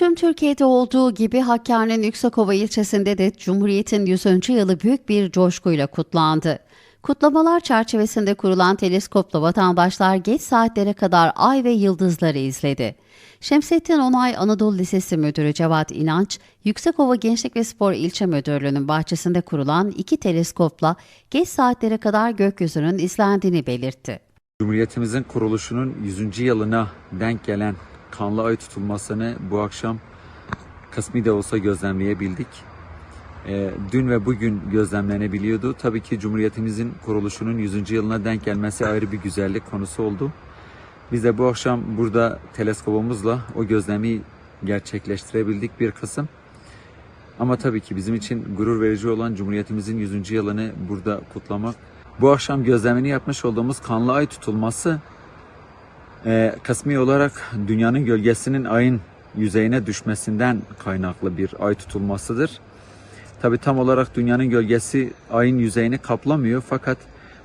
Tüm Türkiye'de olduğu gibi Hakkari'nin Yüksekova ilçesinde de Cumhuriyet'in 100. yılı büyük bir coşkuyla kutlandı. Kutlamalar çerçevesinde kurulan teleskopla vatandaşlar geç saatlere kadar ay ve yıldızları izledi. Şemsettin Onay Anadolu Lisesi Müdürü Cevat İnanç, Yüksekova Gençlik ve Spor İlçe Müdürlüğü'nün bahçesinde kurulan iki teleskopla geç saatlere kadar gökyüzünün izlendiğini belirtti. Cumhuriyetimizin kuruluşunun 100. yılına denk gelen kanlı ay tutulmasını bu akşam kısmi de olsa gözlemleyebildik. Ee, dün ve bugün gözlemlenebiliyordu. Tabii ki Cumhuriyetimizin kuruluşunun 100. yılına denk gelmesi ayrı bir güzellik konusu oldu. Biz de bu akşam burada teleskopumuzla o gözlemi gerçekleştirebildik bir kısım. Ama tabii ki bizim için gurur verici olan Cumhuriyetimizin 100. yılını burada kutlamak. Bu akşam gözlemini yapmış olduğumuz kanlı ay tutulması e, kısmi olarak dünyanın gölgesinin ayın yüzeyine düşmesinden kaynaklı bir ay tutulmasıdır. Tabi tam olarak dünyanın gölgesi ayın yüzeyini kaplamıyor fakat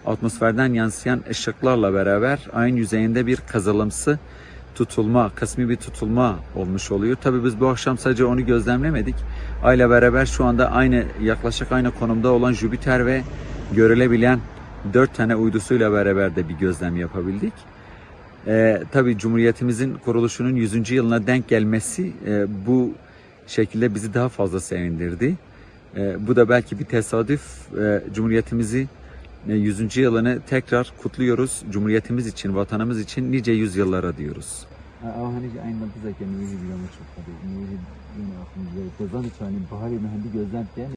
atmosferden yansıyan ışıklarla beraber ayın yüzeyinde bir kazılımsı tutulma, kısmi bir tutulma olmuş oluyor. Tabi biz bu akşam sadece onu gözlemlemedik. Ayla beraber şu anda aynı yaklaşık aynı konumda olan Jüpiter ve görülebilen dört tane uydusuyla beraber de bir gözlem yapabildik. Ee, tabii Cumhuriyetimizin kuruluşunun 100. yılına denk gelmesi e, bu şekilde bizi daha fazla sevindirdi. E, bu da belki bir tesadüf. E, Cumhuriyetimizi e, 100. yılını tekrar kutluyoruz. Cumhuriyetimiz için, vatanımız için nice yüzyıllara diyoruz. kendimizi bilemek çok tabii. Nuri yine aklımızda. Gözden içi hani bahar mühendis gözden diye